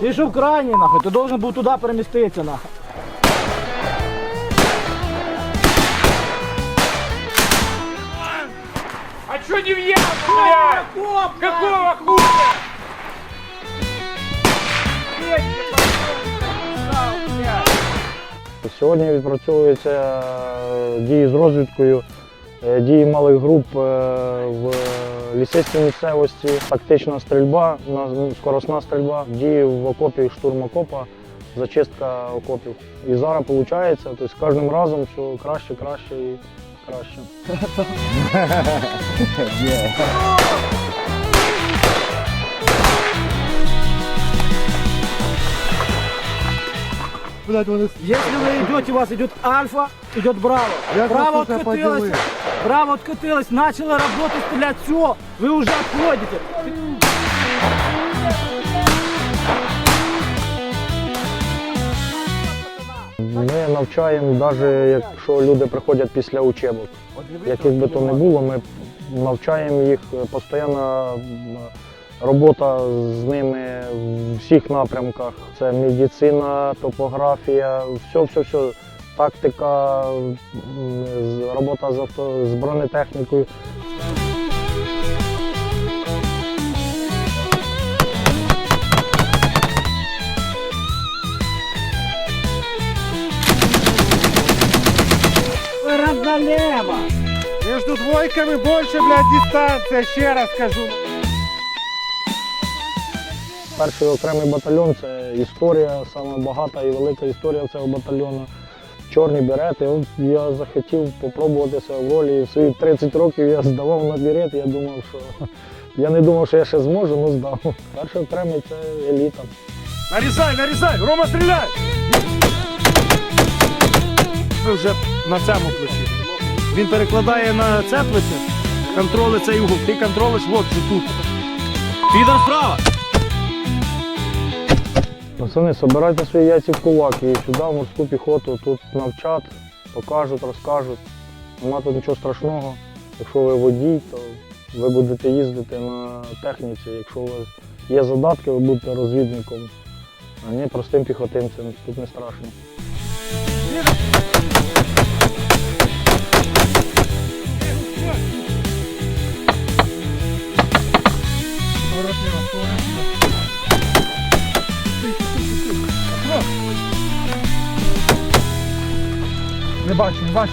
Ти що в крайній, нахуй, ти должен був туди переміститися, нахуй. А чё не в яму, блядь? Какого хуя? Сьогодні відпрацьовуються е, дії з розвідкою, дії малих груп е, в лісистій місцевості, тактична стрільба, на- скоросна стрільба, дії в окопі, штурм окопа, зачистка окопів. І зараз виходить, тобто з кожним разом все краще, краще і краще. Если вы идете, у вас идет альфа, идет браво. браво откатилась, браво откатилась, начала работать, стрелять, все, вы уже отходите. Ми навчаємо, навіть якщо люди приходять після учебок. Яких би то не було, ми навчаємо їх е, постійно робота з ними в всіх напрямках. Це медицина, топографія, все, все, все. Тактика, робота з, авто, з бронетехнікою. Между двойками больше, блядь, дистанция, ще раз скажу. Перший окремий батальйон це історія, саме багата і велика історія цього батальйону. Чорні берети. От я захотів спробувати себе в ролі. І свої 30 років я здавав на берет. Я думав, що я не думав, що я ще зможу, але здав. Перший окремий це еліта. Нарізай, нарізай, Рома, стріляй! Ви вже на цьому плечі. Він перекладає на це плече, контролить цей угол. Ти контролиш от тут. Підар справа! Пацани, собирайте свої яйці в кулак і сюди, в морську піхоту, тут навчать, покажуть, розкажуть. Нема тут нічого страшного. Якщо ви водій, то ви будете їздити на техніці. Якщо у вас є задатки, ви будете розвідником, а не простим піхотинцем. Тут не страшно. Не бачу, не бачу.